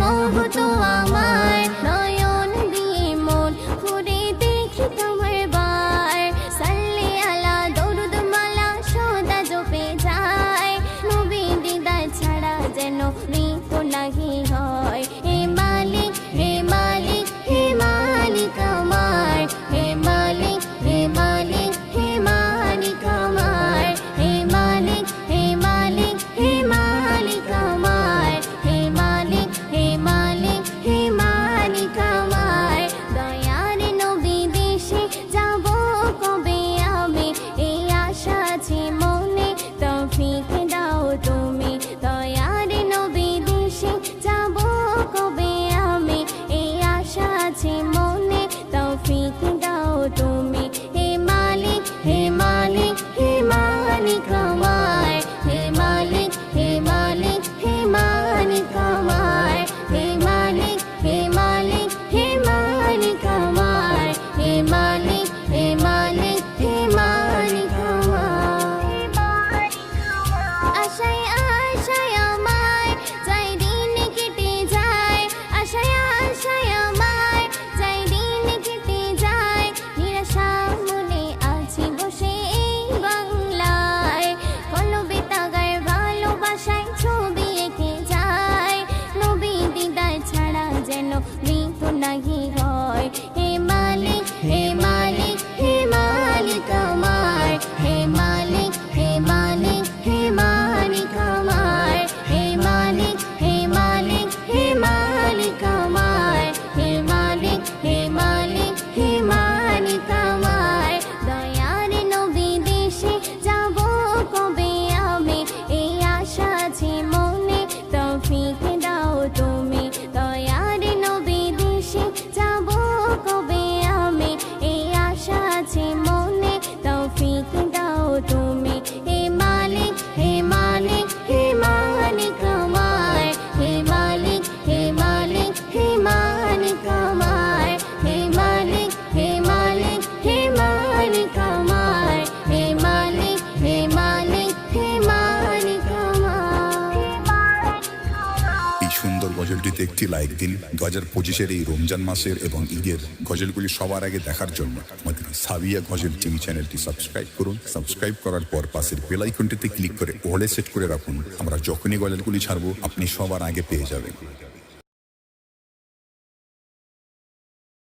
মোহত আমার নয়ন দিয়ে মন ঘুরে দেখি তোমার সদা জপে যায়। নবী দিদা ছাড়া যেন মৃত্যু নাহি মৃত্যু নাহি হয়। হে মালিক হে মালিক। সুন্দর গজলটিতে একটি লাইক দিন। দু হাজার পঁচিশের এই রমজান মাসের এবং ঈদের গজলগুলি সবার আগে দেখার জন্য আমাদের সাবিয়া গজল টিভি চ্যানেলটি সাবস্ক্রাইব করুন। সাবস্ক্রাইব করার পর পাশের বেলাইকনটিতে ক্লিক করে ওলে সেট করে রাখুন। আমরা যখনই গজলগুলি ছাড়বো, আপনি সবার আগে পেয়ে যাবেন।